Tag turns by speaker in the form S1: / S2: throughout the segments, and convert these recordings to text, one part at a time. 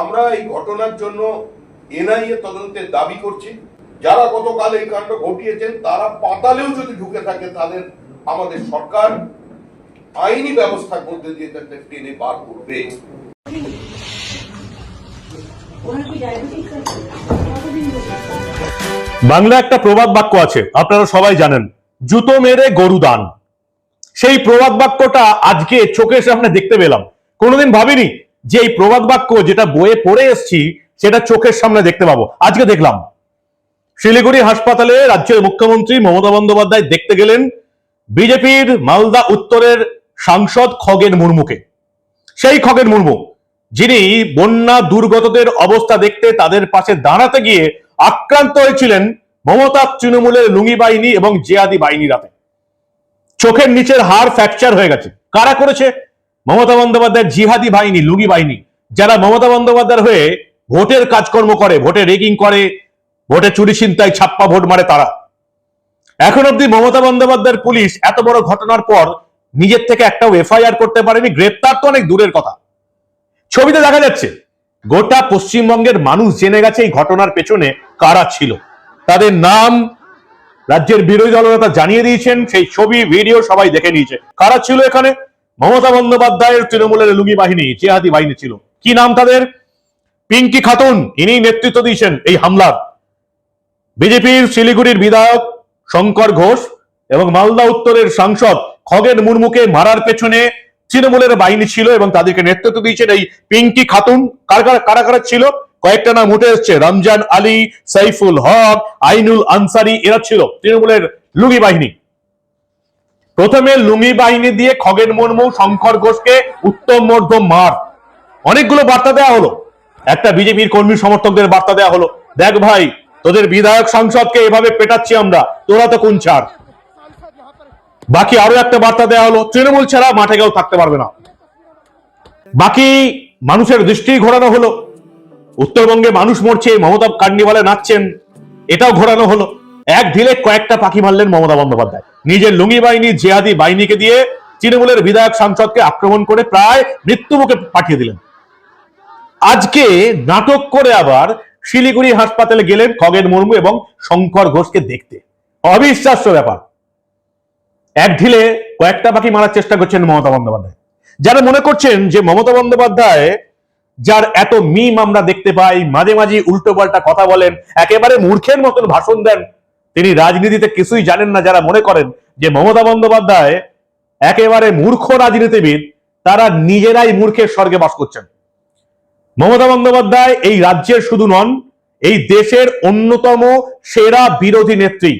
S1: আমরা এই ঘটনার জন্য এনআইএ তদন্তের দাবি করছি। যারা গতকাল এই কাণ্ড ঘটিয়েছেন, তারা পাতালেও যদি ঢুকে থাকে, তাদের আমাদের সরকার আইনি ব্যবস্থার মধ্যে দিয়ে তাদের টেনে বার করবে।
S2: বাংলা একটা প্রবাদ বাক্য আছে, আপনারা সবাই জানেন, জুতো মেরে গরু দান। সেই প্রবাদ বাক্যটা আজকে চোখের সামনে দেখতে পেলাম। কোনোদিন ভাবিনি যে এই প্রবাদ বাক্য যেটা বইয়ে পড়ে এসছি, সেটা চোখের সামনে দেখতে পাবো। আজকে দেখলাম, শিলিগুড়ি হাসপাতালে রাজ্যের মুখ্যমন্ত্রী মমতা বন্দ্যোপাধ্যায় দেখতে গেলেন বিজেপির মালদা উত্তরের সাংসদ খগেন মুর্মুকে। সেই খগেন মুর্মু, যিনি বন্যা দুর্গতদের অবস্থা দেখতে তাদের পাশে দাঁড়াতে গিয়ে আক্রান্ত হয়েছিলেন মমতা তৃণমূলের লুঙ্গি বাহিনী এবং জেয়াদি বাহিনীর হাতে। চোখের নিচের হাড় ফ্র্যাকচার হয়ে গেছে। কারা করেছে? মমতা বন্দ্যোপাধ্যায়ের জিহাদি বাহিনী, লুগি বাহিনী। যারা মমতা বন্দ্যোপাধ্যায়ের হয়ে ভোটের কাজকর্ম করে, ভোটে রেগিং করে, ভোটে চুরি ছিনতাই, ছাপ্পা ভোট মারে তারা। এখন অব্দি মমতা বন্দ্যোপাধ্যায়ের পুলিশ এত বড় ঘটনার পর নিজের থেকে একটাও এফআইআর করতে পারেনি। গ্রেপ্তার তো অনেক দূরের কথা। ছবিতে দেখা যাচ্ছে, গোটা পশ্চিমবঙ্গের মানুষ জেনে গেছে এই ঘটনার পেছনে কারা ছিল। তাদের নাম রাজ্যের বিরোধী দলনেতা জানিয়ে দিয়েছেন, সেই ছবি, ভিডিও সবাই দেখে নিয়েছে। কারা ছিল এখানে? মমতা বন্দ্যোপাধ্যায়ের তৃণমূলের লুঙ্গি বাহিনী জেহাদি বাহিনী ছিল। কি নাম তাদের? পিঙ্কি খাতুন ইনি নেতৃত্ব দিয়েছেন এই হামলার। বিজেপির শিলিগুড়ির বিধায়ক শঙ্কর ঘোষ এবং মালদা উত্তরের সাংসদ খগেন মুর্মুকে মারার পেছনে তৃণমূলের বাহিনী ছিল এবং তাদেরকে নেতৃত্ব দিয়েছেন এই পিঙ্কি খাতুন। কারা কারা ছিল? কয়েকটা নাম উঠে এসছে। রমজান আলী, সাইফুল হক, আইনুল আনসারি, এরা ছিল তৃণমূলের লুঙ্গি বাহিনী। প্রথমে লুঙ্গি বাহিনী দিয়ে খগেন মুর্মু, শঙ্কর ঘোষকে উত্তম মধ্যম মার। অনেকগুলো বার্তা দেওয়া হলো। একটা বিজেপির কর্মী সমর্থকদের বার্তা দেওয়া হলো। দেখ ভাই, তোদের বিধায়ক সংসদকে এভাবে পেটাচ্ছি আমরা, তোরা তো কোন ছাড়। বাকি আরও একটা বার্তা দেওয়া হলো, তৃণমূল ছাড়া মাঠে কেউ থাকতে পারবে না। বাকি মানুষের দৃষ্টি ঘোরানো হলো। উত্তরবঙ্গে মানুষ মরছে, মমতা কার্নিভালে নাচছেন, এটাও ঘোরানো হলো। এক ঢিলে কয়েকটা পাখি মারলেন মমতা বন্দ্যোপাধ্যায়। নিজের লুঙ্গি বাহিনী, জেহাদি বাহিনীকে দিয়ে তৃণমূলের বিধায়ক সাংসদকে আক্রমণ করে প্রায় মৃত্যুমুখে পাঠিয়ে দিলেন। আজকে নাটক করে আবার শিলিগুড়ি হাসপাতালে গেলেন খগেন মুর্মু এবং শঙ্কর ঘোষকে দেখতে। অবিশ্বাস্য ব্যাপার। এক ঢিলে কয়েকটা পাখি মারার চেষ্টা করছেন মমতা বন্দ্যোপাধ্যায়। যারা মনে করছেন যে মমতা বন্দ্যোপাধ্যায় যার এত মিম আমরা দেখতে পাই, মাঝে মাঝে উল্টো পাল্টা কথা বলেন, একেবারে মূর্খের মতন ভাষণ দেন। তিনি রাজনীতিতে কিছুই জানেন না যারা মনে করেন যে মমতা বন্দ্যোপাধ্যায় একেবারে মূর্খ রাজনীতিবিদ, তারা নিজেরাই মূর্খের স্বর্গে বাস করছেন। মমতা বন্দ্যোপাধ্যায় এই রাজ্যের শুধু নন, এই দেশের অন্যতম সেরা বিরোধী নেত্রী।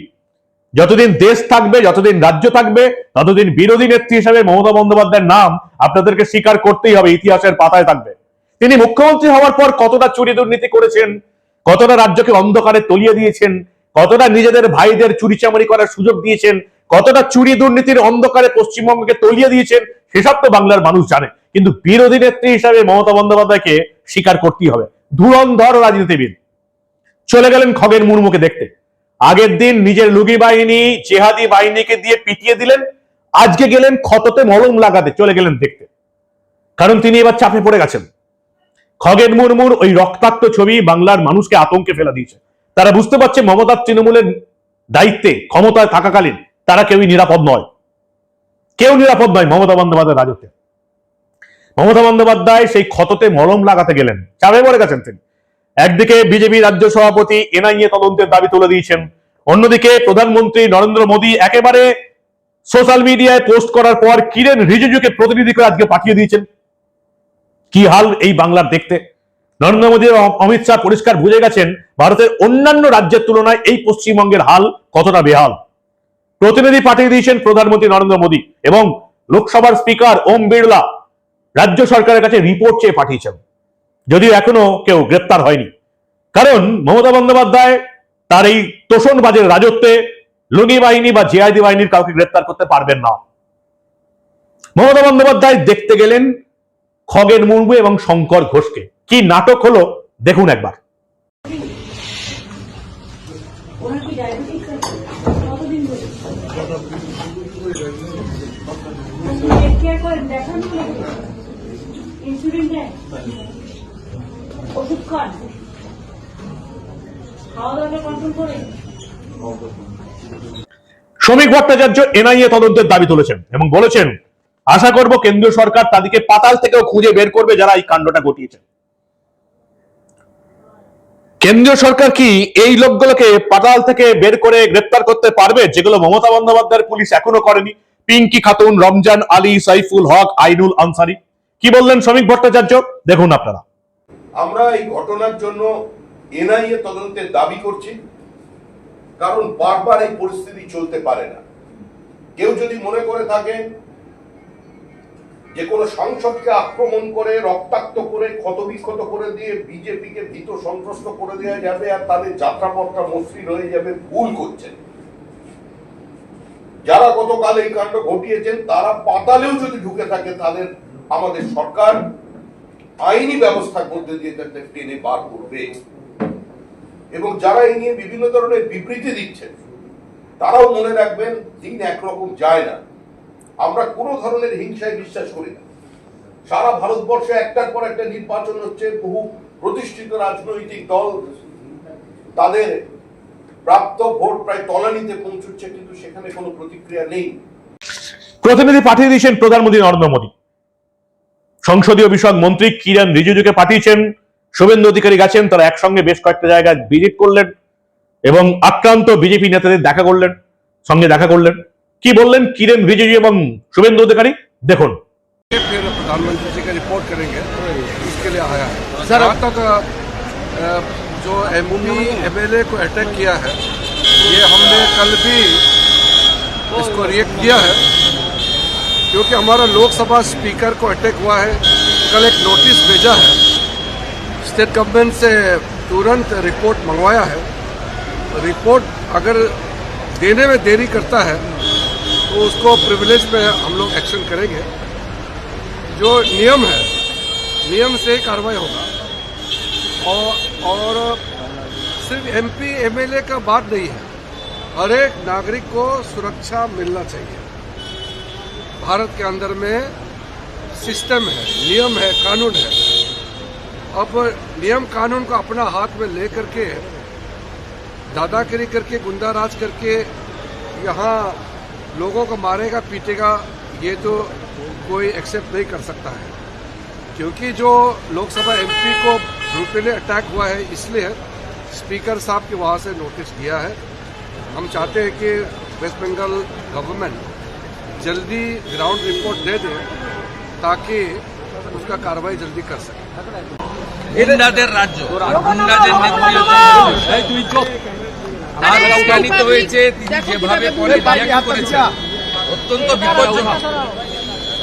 S2: যতদিন দেশ থাকবে, যতদিন রাজ্য থাকবে, ততদিন বিরোধী নেত্রী হিসেবে মমতা বন্দ্যোপাধ্যায়ের নাম আপনাদেরকে স্বীকার করতেই হবে, ইতিহাসের পাতায় থাকবে। তিনি মুখ্যমন্ত্রী হওয়ার পর কতটা চুরি দুর্নীতি করেছেন, কতটা রাজ্যকে অন্ধকারে তলিয়ে দিয়েছেন, কতটা নিজেদের ভাইদের চুরি চামারি করার সুযোগ দিয়েছেন, কতটা চুরি দুর্নীতির অন্ধকারে পশ্চিমবঙ্গকে তলিয়ে দিয়েছেন, সেসব তো বাংলার মানুষ জানে। কিন্তু বিরোধী নেত্রী হিসাবে মমতা বন্দ্যোপাধ্যায়কে স্বীকার করতেই হবে। ধুরন্ধর রাজনীতিবিদ। চলে গেলেন খগেন মুর্মুকে দেখতে। আগের দিন নিজের লুগি বাহিনী, জেহাদি বাহিনীকে দিয়ে পিটিয়ে দিলেন, আজকে গেলেন ক্ষততে মলম লাগাতে, চলে গেলেন দেখতে। কারণ তিনি এবার চাপে পড়ে গেছেন। খগেন মুর্মুর ওই রক্তাক্ত ছবি বাংলার মানুষকে আতঙ্কে ফেলা দিয়েছে। তারা বুঝতে পারছে মমতার তৃণমূলের দায়িত্বে, ক্ষমতায় থাকাকালীন তারা কেউই নিরাপদ নয়। কেউ নিরাপদ নয় মমতা বন্দ্যোপাধ্যায় রাজত্বে। মমতা বন্দ্যোপাধ্যায় সেই ক্ষততে মলম লাগাতে গেলেন। চাপে পড়ে গেছেন তিনি। একদিকে বিজেপি রাজ্য সভাপতি এনআইএ তদন্তের দাবি তুলে দিয়েছেন। অন্যদিকে প্রধানমন্ত্রী নরেন্দ্র মোদী একেবারে সোশ্যাল মিডিয়ায় পোস্ট করার পর কিরেন রিজিজুকে প্রতিনিধি করে আজকে পাঠিয়ে দিয়েছেন। কি হাল এই বাংলার দেখতে? নরেন্দ্র মোদী এবং অমিত শাহ পরিষ্কার বুঝে গেছেন, ভারতের অন্যান্য রাজ্যের তুলনায় এই পশ্চিমবঙ্গের হাল কতটা বেহাল। প্রতিনিধি পাঠিয়ে দিয়েছেন প্রধানমন্ত্রী নরেন্দ্র মোদী এবং লোকসভার স্পিকার ওম বিড়লা রাজ্য সরকারের কাছে রিপোর্ট চেয়ে পাঠিয়েছেন। যদিও এখনও কেউ গ্রেপ্তার হয়নি। কারণ মমতা বন্দ্যোপাধ্যায় তার এই তোষণবাজের রাজত্বে লুঙ্গি বাহিনী বা জিআইডি বাহিনীর কাউকে গ্রেপ্তার করতে পারবেন না। মমতা বন্দ্যোপাধ্যায় দেখতে গেলেন খগেন মুর্মু এবং শঙ্কর ঘোষকে। কি নাটক হলো? দেখুন একবার।
S3: ওষুধ খান খাওয়া দাওয়াটা কন্ট্রোল করেন
S2: শ্রমিক ভট্টাচার্য এনআইএ তদন্তের দাবি তুলেছেন এবং বলেছেন আশা করব কেন্দ্রীয় সরকার তাদেরকে পাতাল থেকেও খুঁজে বের করবে যারা এই কাণ্ডটা ঘটিয়েছে। কেন্দ্রীয় সরকার কি এই লোকগুলোকে পাতাল থেকে বের করে গ্রেপ্তার করতে পারবে, যেগুলো মমতা বন্দ্যোপাধ্যায়ের পুলিশ এখনও করেনি? পিঙ্কি খাতুন, রমজান আলী, সাইফুল হক, আইনুল আনসারি। কি বললেন শ্রমিক ভট্টাচার্য? দেখুন আপনারা।
S1: আমরা এই ঘটনার জন্য এনআইএ তদন্তের দাবি করছি। কারণ বারবার এই পরিস্থিতি চলতে পারে না। কেউ যদি মনে করে থাকেন যে কোনো সংসদকে আক্রমণ করে, রক্তাক্ত করে, ক্ষতবিক্ষত করে দিয়ে বিজেপিকে ভীত সন্ত্রস্ত করে দেওয়া যাবে আর তাদের যাত্রাপথটা মসৃণ হয়ে যাবে, ভুল করছেন। যারা গতকাল এই কাণ্ড ঘটিয়েছেন, তারা পাতালেও যদি ঢুকে থাকে, তাদের আমাদের সরকার আইনি ব্যবস্থা মধ্যে দিয়ে তাদের টেনে বার করবে। এবং যারা এই নিয়ে বিভিন্ন ধরনের বিবৃতি দিচ্ছেন, তারাও মনে রাখবেন, দিন একরকম যায় না। আমরা কোনো ধরনের হিংসায় বিশ্বাস করি না। সারা ভারতবর্ষে একটার পর একটা নির্বাচন হচ্ছে, বহু প্রতিষ্ঠিত রাজনৈতিক দল তাদের প্রাপ্ত ভোট প্রায় তলানিতে পৌঁছচ্ছে, কিন্তু সেখানে কোনো প্রতিক্রিয়া নেই।
S2: প্রতিনিধি পাঠিয়ে দিয়েছেন প্রধানমন্ত্রী নরেন্দ্র মোদী। সংসদীয় বিষয়ক মন্ত্রী কিরণ রিজিজুকে পাঠিয়েছেন। শুভেন্দু অধিকারী গেছেন, তারা একসঙ্গে বেশ কয়েকটা জায়গায় ভিজিট করলেন এবং আক্রান্ত বিজেপি নেতাদের দেখা করলেন, সঙ্গে দেখা করলেন। কি বললেন কিরেন রিজিজু এবং শুভেন্দু অধিকারী দেখুন
S4: ये फिर प्रधानमंत्री जी का रिपोर्ट करेंगे उसके लिए आया है सर अब तक अ, जो एमपी एमएलए को अटैक किया है ये हमने कल भी इसको रिएक्ट किया है क्योंकि हमारा लोकसभा स्पीकर को अटैक हुआ है कल एक नोटिस भेजा है स्टेट गवर्नमेंट से तुरंत रिपोर्ट मंगवाया है रिपोर्ट अगर देने में देरी करता है तो उसको प्रिविलेज पे हम लोग एक्शन करेंगे। जो नियम है, नियम से कार्रवाई होगा। और और सिर्फ़ एमपी एमएलए का बात नहीं है। हर एक नागरिक को सुरक्षा मिलना चाहिए। भारत के अंदर में सिस्टम है, नियम है, कानून है। अब नियम कानून को अपना हाथ में ले करके दादागिरी करके गुंडा राज करके यहाँ लोगों को मारेगा पीटेगा ये तो कोई एक्सेप्ट नहीं कर सकता है। क्योंकि जो लोकसभा एमपी को रूपेले अटैक हुआ है इसलिए स्पीकर साहब के वहाँ से नोटिस दिया है। हम चाहते हैं कि वेस्ट बंगाल गवर्नमेंट जल्दी ग्राउंड रिपोर्ट दे दे ताकि उसका कार्रवाई जल्दी कर सके।
S5: राज्य হচ্ছেন আর হয়েছে তিনি যেভাবে করেছেন অত্যন্ত বিপজ্জনক।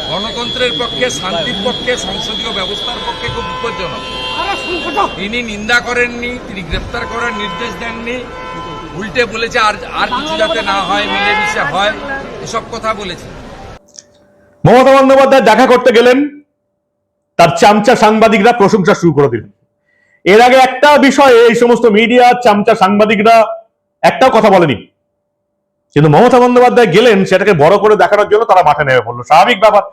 S5: গণতন্ত্রের পক্ষে শান্তির পক্ষে সংসদীয় ব্যবস্থার পক্ষে খুব বিপজ্জনক। তিনি নিন্দা করেননি তিনি গ্রেপ্তার করার নির্দেশ দেননি। উল্টে বলেছে আর আর কিছু যাতে না হয় মিলেমিশে হয় এসব কথা বলেছে।
S2: মমতা বন্দ্যোপাধ্যায় দেখা করতে গেলেন তার চামচা সাংবাদিকরা প্রশংসা শুরু করে দিলেন। এর আগে একটা বিষয়ে এই সমস্ত মিডিয়া চামচা সাংবাদিকরা একটাও কথা বলেনি। কিন্তু মমতা বন্দ্যোপাধ্যায় গেলেন, সেটাকে বড় করে দেখানোর জন্য তারা মাঠে নেমে পড়ল। স্বাভাবিক ব্যাপার।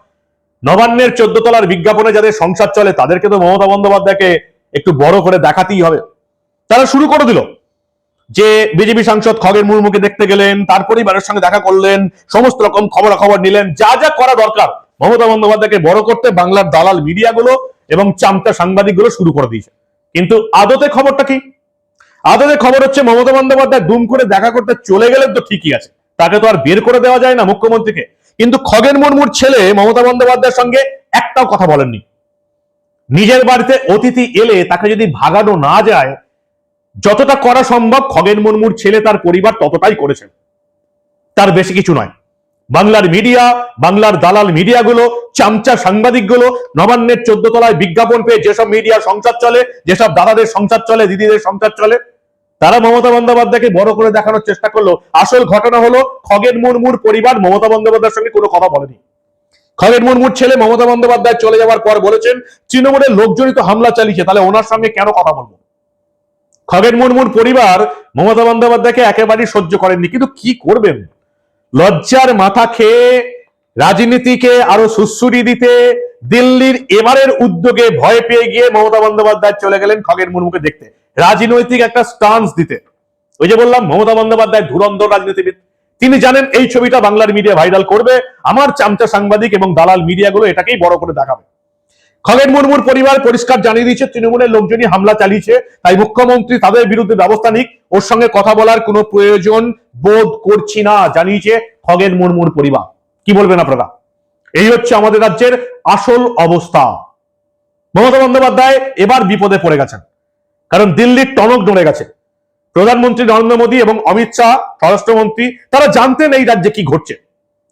S2: নবান্নের চোদ্দ তলার বিজ্ঞাপনে যাদের সংসার চলে, তাদেরকে তো মমতা বন্দ্যোপাধ্যায়কে একটু বড় করে দেখাতেই হবে। তারা শুরু করে দিল যে বিজেপি সাংসদ খগেন মুর্মুকে দেখতে গেলেন তার পরিবারের সঙ্গে দেখা করলেন, সমস্ত রকম খবরাখবর নিলেন, যা যা করা দরকার। মমতা বন্দ্যোপাধ্যায়কে বড় করতে বাংলার দালাল মিডিয়াগুলো এবং চামটা সাংবাদিকগুলো শুরু করে দিয়েছে। কিন্তু আদতে খবরটা কি? আদতে খবর হচ্ছে, মমতা বন্দ্যোপাধ্যায় দুম করে দেখা করতে চলে গেলেন তো ঠিকই আছে। তাকে তো আর বের করে দেওয়া যায় না মুখ্যমন্ত্রীকে। কিন্তু খগেন মুর্মুর ছেলে মমতা বন্দ্যোপাধ্যায়ের সঙ্গে একটাও কথা বলেননি। নিজের বাড়িতে অতিথি এলে তাকে যদি ভাগানো না যায়, যতটা করা সম্ভব খগেন মুর্মুর ছেলে তার পরিবার ততটাই করেছেন। তার বেশি কিছু নয়। বাংলার মিডিয়া বাংলার দালাল মিডিয়াগুলো চামচা সাংবাদিকগুলো, নবান্নের চোদ্দ তলায় বিজ্ঞাপন পেয়ে যেসব মিডিয়া সংসার চলে, যেসব দাদাদের সংসার চলে, দিদিদের সংসার চলে, তারা মমতা বন্দ্যোপাধ্যায়কে বড় করে দেখানোর চেষ্টা করল। আসল ঘটনা হলো, খগেন মুর্মুর পরিবার মমতা বন্দ্যোপাধ্যায়ের সঙ্গে কোনো কথা বলেনি। খগেন মুর্মুর ছেলে মমতা বন্দ্যোপাধ্যায় চলে যাওয়ার পর বলেছেন তৃণমূলের লোকজনই তো হামলা চালিয়েছে, তাহলে ওনার সঙ্গে কেন কথা বলব? খগেন মুর্মুর পরিবার মমতা বন্দ্যোপাধ্যায়কে একেবারেই সহ্য করেননি, কিন্তু কি করবেন? লজ্জার মাথা খেয়ে রাজনীতিকে আরও সুশ্রুতি দিতে দিল্লির এবারের উদ্যোগে ভয় পেয়ে গিয়ে মমতা বন্দ্যোপাধ্যায় চলে গেলেন খগের মুর্মুকে দেখতে। রাজনৈতিক একটা স্টান্স দিতে। ওই যে বললাম, মমতা বন্দ্যোপাধ্যায় ধুরন্ধর রাজনীতিবিদ। তিনি জানেন এই ছবিটা বাংলার মিডিয়া ভাইরাল করবে। আমার চামচা সাংবাদিক এবং দালাল মিডিয়াগুলো এটাকেই বড় করে দেখাবে। খগেন মুর্মুর পরিবার পরিষ্কার জানিয়ে দিয়েছে, তৃণমূলের লোকজনই হামলা চালিয়েছে। তাই মুখ্যমন্ত্রী তাদের বিরুদ্ধে ব্যবস্থা নিক। ওর সঙ্গে কথা বলার কোনো প্রয়োজন বোধ করছি না, জানিয়েছে খগেন মুর্মুর পরিবার। কি বলবেন আপনারা? এই হচ্ছে আমাদের রাজ্যের আসল অবস্থা। মমতা বন্দ্যোপাধ্যায় এবার বিপদে পড়ে গেছেন। কারণ দিল্লির টনক নড়ে গেছে। প্রধানমন্ত্রী নরেন্দ্র মোদী এবং অমিত শাহ, স্বরাষ্ট্রমন্ত্রী, তারা জানতেন এই রাজ্যে কি ঘটছে।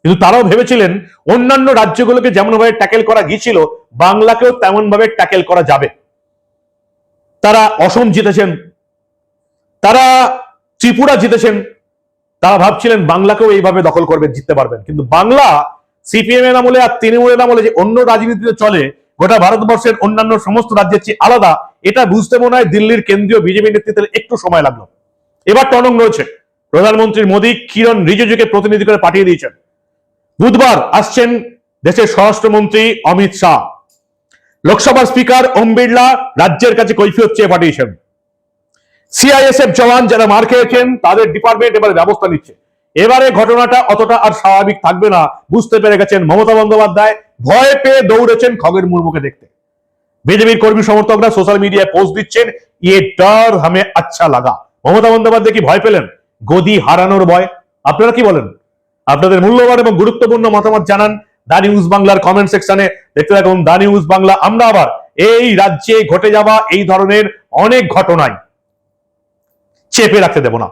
S2: কিন্তু তারাও ভেবেছিলেন অন্যান্য রাজ্যগুলোকে যেমন ভাবে ট্যাকেল করা গিয়েছিল বাংলাকেও তেমন ভাবে ট্যাকেল করা যাবে। তারা অসম জিতেছেন, তারা ত্রিপুরা জিতেছেন, তারা ভাবছিলেন বাংলাকেও এইভাবে দখল করবে, জিততে পারবেন। কিন্তু বাংলা সিপিএম এর আমলে আর তৃণমূলের আমলে যে অন্য রাজনীতিতে চলে, গোটা ভারতবর্ষের অন্যান্য সমস্ত রাজ্যের চেয়ে আলাদা, এটা বুঝতে মনে হয় দিল্লির কেন্দ্রীয় বিজেপি নেতৃত্বের একটু সময় লাগল। এবার টনক রয়েছে প্রধানমন্ত্রী মোদী কিরণ রিজিজুকে প্রতিনিধি করে পাঠিয়ে দিয়েছেন। বুধবার আসছেন দেশের স্বরাষ্ট্রমন্ত্রী অমিত শাহ। লোকসভার স্পিকার ওম বিড়লা রাজ্যের কাছে কৈফিয়ত চেয়ে পাঠিয়েছেন। সিআইএসএফ জওয়ান যারা মার খেয়েছেন, তাদের ডিপার্টমেন্ট এবারে ব্যবস্থা নিচ্ছে। এবারে ঘটনাটা অতটা আর স্বাভাবিক থাকবে না, বুঝতে পেরে গেছেন মমতা বন্দ্যোপাধ্যায়। ভয় পেয়ে দৌড়েছেন খগের মুর্মুকে দেখতে। বিজেপির কর্মী সমর্থকরা সোশ্যাল মিডিয়ায় পোস্ট দিচ্ছেন ইয়ে ডর হামে আচ্ছা লাগা। মমতা বন্দ্যোপাধ্যায় কি ভয় পেলেন? গদি হারানোর ভয়? আপনারা কি বলেন? আপনাদের মূল্যবান এবং গুরুত্বপূর্ণ মতামত জানান দা নিউজ বাংলার কমেন্ট সেকশনে দেখতে থাকুন দা নিউজ বাংলা। আমরা আবার এই রাজ্যে ঘটে যাওয়া এই ধরনের অনেক ঘটনায় চেপে রাখতে দেব না।